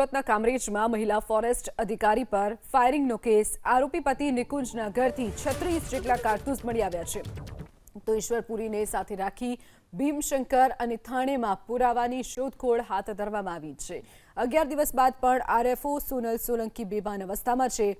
સુરતના કામરેજમાં મહિલા ફોરેસ્ટ અધિકારી પર ફાયરિંગનો કેસ. આરોપી પતિ નિકુંજના ઘરથી છત્રીસ જેટલા કારતૂસ મળી આવ્યા છે. તો ઈશ્વરપુરીને સાથે રાખી ભીમશંકર અને થાણેમાં પુરાવાની શોધખોળ હાથ ધરવામાં આવી છે. અગિયાર દિવસ બાદ પણ આરએફઓ સોનલ સોલંકી બેભાન અવસ્થામાં છે.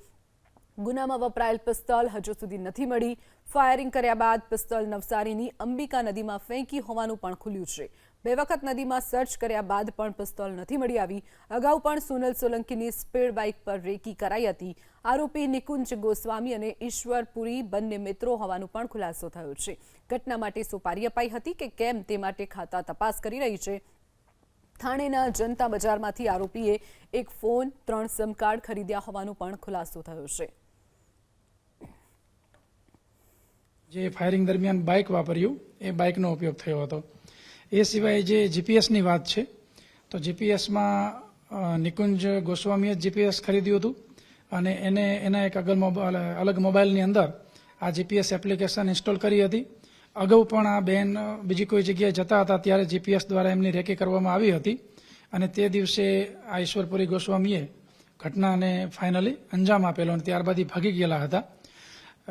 ગુનામાં વપરાયેલ પિસ્તોલ હજુ સુધી નથી મળી. ફાયરિંગ કર્યા બાદ પિસ્તોલ નવસારીની અંબિકા નદીમાં ફેંકી હોવાનું પણ ખુલ્યું છે. બે વખત નદીમાં સર્ચ કર્યા બાદ પણ પિસ્તોલ નથી મળી આવી. અગાઉ પણ સોનલ સોલંકીની સ્પીડ બાઇક પર રેકી કરાઈ હતી. આરોપી નિકુંજ ગોસ્વામી અને ઈશ્વરપુરી બંને મિત્રો હોવાનું પણ ખુલાસો થયો છે. ઘટના માટે સુપારી અપાઈ હતી કે કેમ તે માટે ખાતા તપાસ કરી રહી છે. થાણેના જનતા બજારમાંથી આરોપીએ એક ફોન, ત્રણ સિમ કાર્ડ ખરીદ્યા હોવાનું પણ ખુલાસો થયો છે. જે ફાયરિંગ દરમિયાન બાઇક વાપર્યું, એ બાઇકનો ઉપયોગ થયો હતો. એ સિવાય જે જીપીએસની વાત છે, તો જીપીએસમાં નિકુંજ ગોસ્વામીએ જીપીએસ ખરીદ્યું હતું અને એને, એના એક અગલ અલગ મોબાઈલની અંદર આ જીપીએસ એપ્લિકેશન ઇન્સ્ટોલ કરી હતી. અગાઉ પણ આ બેન બીજી કોઈ જગ્યાએ જતા હતા ત્યારે જીપીએસ દ્વારા એમની રેકી કરવામાં આવી હતી અને તે દિવસે આ ઈશ્વરપુરી ગોસ્વામીએ ઘટનાને ફાઇનલી અંજામ આપેલો અને ત્યારબાદ ભાગી ગયેલા હતા.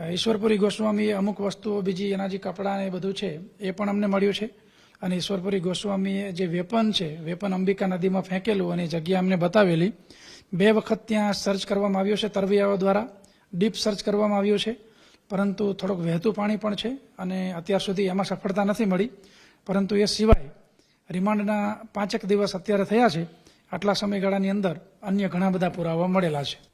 ઈશ્વરપુરી ગોસ્વામીએ અમુક વસ્તુઓ, બીજી એના જે કપડાં એ બધું છે, એ પણ અમને મળ્યું છે. અને ઈશ્વરપુરી ગોસ્વામીએ જે વેપન છે, વેપન અંબિકા નદીમાં ફેંકેલું અને જગ્યા અમને બતાવેલી, બે વખત ત્યાં સર્ચ કરવામાં આવ્યો છે તરવૈયાઓ દ્વારા ડીપ સર્ચ કરવામાં આવ્યું છે. પરંતુ થોડુંક વહેતું પાણી પણ છે અને અત્યાર સુધી એમાં સફળતા નથી મળી. પરંતુ એ સિવાય રિમાન્ડના પાંચેક દિવસ અત્યારે થયા છે. આટલા સમયગાળાની અંદર અન્ય ઘણા બધા પુરાવા મળેલા છે.